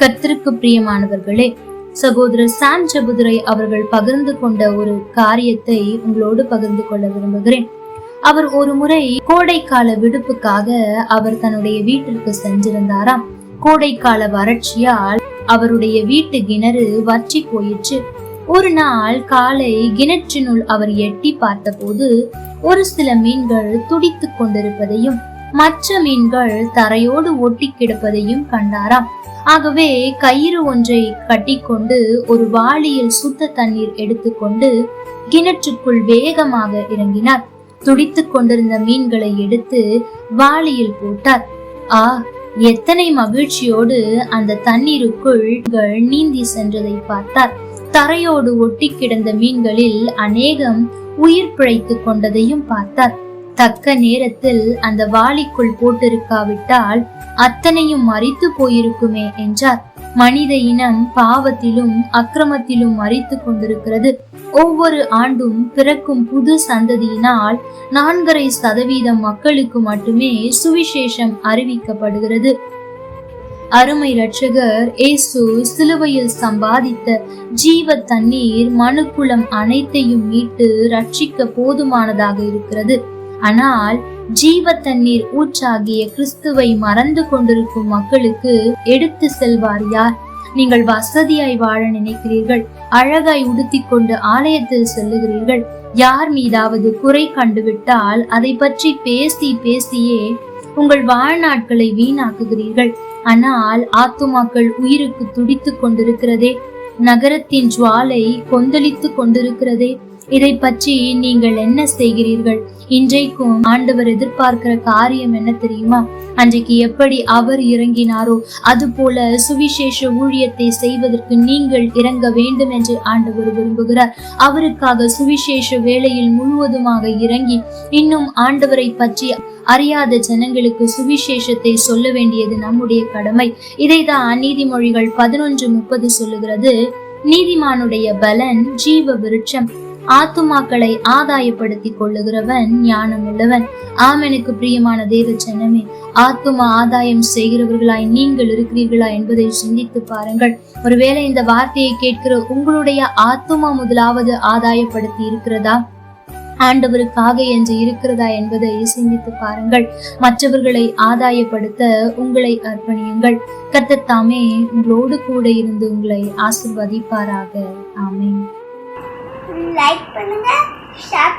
கத்திற்கு பிரியமானவர்களே சகோதரர் சாம் சபுதுரை அவர்கள் பகிர்ந்து கொண்ட ஒரு காரியத்தை உங்களோடு பகிர்ந்து கொள்ள விரும்புகிறேன். அவர் ஒரு முறை கோடைக்கால விடுப்புக்காக அவர் தன்னுடைய வீட்டிற்கு சென்றிருந்தாராம். கோடைக்கால வறட்சியால் அவருடைய வீட்டு கிணறு வற்றி போயிற்று. ஒரு நாள் காலை கிணற்றினுள் அவர் எட்டி பார்த்தபோது ஒரு சில மீன்கள் துடித்துக் கொண்டிருப்பதையும் மற்ற மீன்கள் தரையோடு ஒட்டி கிடப்பதையும் கண்டாராம். ஆகவே கயிறு ஒன்றை கட்டிக்கொண்டு ஒரு வாளியில் சுத்த தண்ணீர் எடுத்துக்கொண்டு கிணற்றுக்குள் வேகமாக இறங்கினார். துடித்துக் கொண்டிருந்த மீன்களை எடுத்து வாளியில் போட்டார். ஆ எத்தனை மகிழ்ச்சியோடு அந்த தண்ணீருக்குள் நீந்தி சென்றதை பார்த்தார். தரையோடு ஒட்டி கிடந்த மீன்களில் அநேகம் உயிர் பிழைத்துக் கொண்டதையும் பார்த்தார். தக்க நேரத்தில் அந்த வாளிக்குள் போட்டிருக்காவிட்டால் அத்தனையும் மறித்து போயிருக்குமே என்றார். மனித இனம் பாவத்திலும் அக்கிரமத்திலும் மறித்து கொண்டிருக்கிறது. ஒவ்வொரு ஆண்டும் பிறக்கும் புது சந்ததியினால் நான்கரை சதவீதம் மக்களுக்கு மட்டுமே சுவிசேஷம் அறிவிக்கப்படுகிறது. அருமை ரட்சகர் இயேசு சிலுவையில் சம்பாதித்த ஜீவ தண்ணீர் மனுக்குளம் அனைத்தையும் மீட்டு ரட்சிக்க போதுமானதாக இருக்கிறது. ஆனால் ஜீவ தண்ணீர் ஊற்றாகிய கிறிஸ்துவை மறந்து கொண்டிருக்கும் மக்களுக்கு எடுத்து செல்வார் யார்? நீங்கள் வசதியாய் வாழ நினைக்கிறீர்கள் அழகாய் உடுத்தி கொண்டு ஆலயத்தில் செல்லுகிறீர்கள். யார் மீதாவது குறை கண்டுவிட்டால் அதை பற்றி பேசி பேசியே உங்கள் வாழ்நாட்களை வீணாக்குகிறீர்கள். ஆனால் ஆத்துமாக்கள் உயிருக்கு துடித்துக் கொண்டிருக்கிறதே நகரத்தின் ஜுவாலை கொந்தளித்துக் கொண்டிருக்கிறதே இதை பற்றி நீங்கள் என்ன செய்கிறீர்கள்? இன்றைக்கும் ஆண்டவர் எதிர்பார்க்கிற காரியம் என்ன தெரியுமா? அன்றைக்கு எப்படி அவர் இறங்கினாரோ அது போல சுவிசேஷ ஊழியத்தை செய்வதற்கு நீங்கள் இறங்க வேண்டும் என்று ஆண்டவர் விரும்புகிறார். அவருக்காக சுவிசேஷ வேளையில் முழுவதுமாக இறங்கி இன்னும் ஆண்டவரை பற்றி அறியாத ஜனங்களுக்கு சுவிசேஷத்தை சொல்ல வேண்டியது நம்முடைய கடமை. இதைதான் நீதிமொழிகள் பதினொன்று முப்பது சொல்லுகிறது. நீதிமானுடைய பலன் ஜீவ விருட்சம். ஆத்துமாக்களை ஆதாயப்படுத்திக் கொள்ளுகிறவன் ஞானம் உள்ளவன் ஆமெனுக்கு பிரியமான தேவ ஜனமே ஆத்துமா ஆதாயம் செய்கிறவர்களாய் நீங்கள் இருக்கிறீர்களா என்பதை சிந்தித்து பாருங்கள். ஒருவேளை இந்த வார்த்தையை கேட்கிற உங்களுடைய ஆத்துமா முதலாவது ஆதாயப்படுத்தி இருக்கிறதா? ஆண்டவருக்காக என்று இருக்கிறதா என்பதை சிந்தித்து பாருங்கள். மற்றவர்களை ஆதாயப்படுத்த உங்களை அர்ப்பணியுங்கள். கத்தத்தாமே உங்களோடு கூட இருந்து உங்களை ஆசிர்வதிப்பாராக. ஆமேன். லைக் பண்ணுங்கள் ஷேர்